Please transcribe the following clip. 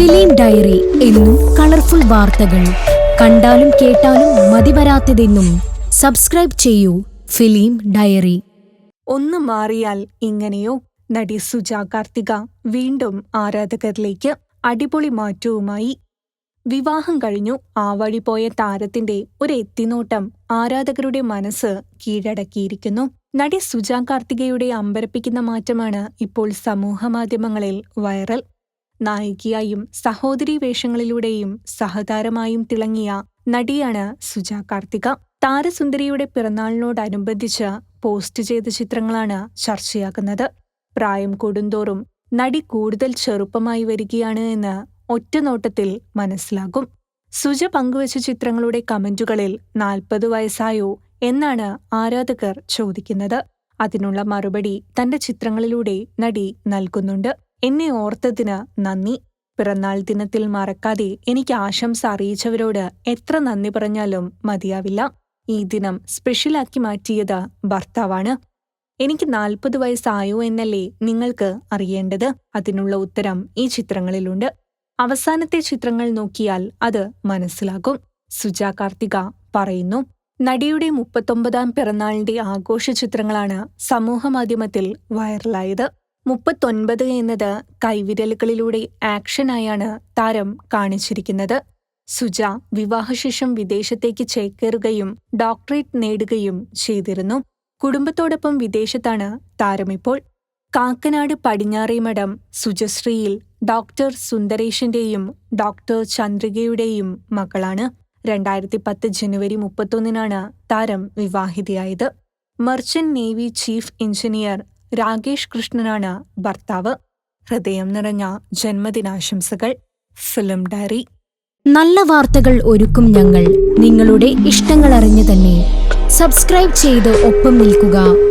Film diary എന്നും colourful വാർത്തകൾ. കണ്ടാലും കേട്ടാലും മതിവരാത്തതെന്നും സബ്സ്ക്രൈബ് ചെയ്യൂ ഫിലിം ഡയറി. ഒന്ന് മാറിയാൽ ഇങ്ങനെയോ? നടി സുജ കാർത്തിക വീണ്ടും ആരാധകരിലേക്ക് അടിപൊളി മാറ്റവുമായി. വിവാഹം കഴിഞ്ഞു. ആ വഴി പോയ താരത്തിന്റെ ഒരു എത്തിനോട്ടം ആരാധകരുടെ മനസ്സ് കീഴടക്കിയിരിക്കുന്നു. നടി സുജ കാർത്തികയുടെ അമ്പരപ്പിക്കുന്ന മാറ്റമാണ് ഇപ്പോൾ സമൂഹമാധ്യമങ്ങളിൽ വൈറൽ. നായികയായും സഹോദരി വേഷങ്ങളിലൂടെയും സഹതാരമായും തിളങ്ങിയ നടിയാണ് സുജ കാർത്തിക. താരസുന്ദരിയുടെ പിറന്നാളിനോടനുബന്ധിച്ച് പോസ്റ്റ് ചെയ്ത ചിത്രങ്ങളാണ് ചർച്ചയാകുന്നത്. പ്രായം കൂടുന്തോറും നടി കൂടുതൽ ചെറുപ്പമായി വരികയാണ് എന്ന് ഒറ്റനോട്ടത്തിൽ മനസ്സിലാകും. സുജ പങ്കുവച്ച ചിത്രങ്ങളുടെ കമന്റുകളിൽ നാൽപ്പത് വയസ്സായോ എന്നാണ് ആരാധകർ ചോദിക്കുന്നത്. അതിനുള്ള മറുപടി തന്റെ ചിത്രങ്ങളിലൂടെ നടി നൽകുന്നുണ്ട്. എന്നെ ഓർത്തതിന് നന്ദി. പിറന്നാൾ ദിനത്തിൽ മറക്കാതെ എനിക്ക് ആശംസ അറിയിച്ചവരോട് എത്ര നന്ദി പറഞ്ഞാലും മതിയാവില്ല. ഈ ദിനം സ്പെഷ്യലാക്കി മാറ്റിയത് ഭർത്താവാണ്. എനിക്ക് നാൽപ്പത് വയസ്സായോ എന്നല്ലേ നിങ്ങൾക്ക് അറിയേണ്ടത്? അതിനുള്ള ഉത്തരം ഈ ചിത്രങ്ങളിലുണ്ട്. അവസാനത്തെ ചിത്രങ്ങൾ നോക്കിയാൽ അത് മനസ്സിലാകും. സുജ കാർത്തിക പറയുന്നു നടിയുടെ മുപ്പത്തൊമ്പതാം പിറന്നാളിന്റെ ആഘോഷ ചിത്രങ്ങളാണ് സമൂഹമാധ്യമത്തിൽ വൈറലായത്. മുപ്പത്തൊൻപത് എന്നത് കൈവിരലുകളിലൂടെ ആക്ഷനായാണ് താരം കാണിച്ചിരിക്കുന്നത്. സുജ വിവാഹശേഷം വിദേശത്തേക്ക് ചേക്കേറുകയും ഡോക്ടറേറ്റ് നേടുകയും ചെയ്തിരുന്നു. കുടുംബത്തോടൊപ്പം വിദേശത്താണ് താരമിപ്പോൾ കാക്കനാട് പടിഞ്ഞാറേമഠം സുജശ്രീയിൽ ഡോക്ടർ സുന്ദരേഷിന്റെയും ഡോക്ടർ ചന്ദ്രികയുടെയും മകളാണ്. രണ്ടായിരത്തി പത്ത് ജനുവരി മുപ്പത്തൊന്നിനാണ് താരം വിവാഹിതയായത്. Merchant navy chief engineer Rakesh കൃഷ്ണനാണ് ഭർത്താവ്. ഹൃദയം നിറഞ്ഞ ജന്മദിനാശംസകൾ. Film diary. നല്ല വാർത്തകൾ ഒരുക്കും ഞങ്ങൾ. നിങ്ങളുടെ ഇഷ്ടങ്ങൾ അറിഞ്ഞു തന്നെ. സബ്സ്ക്രൈബ് ചെയ്ത് ഒപ്പം നിൽക്കുക.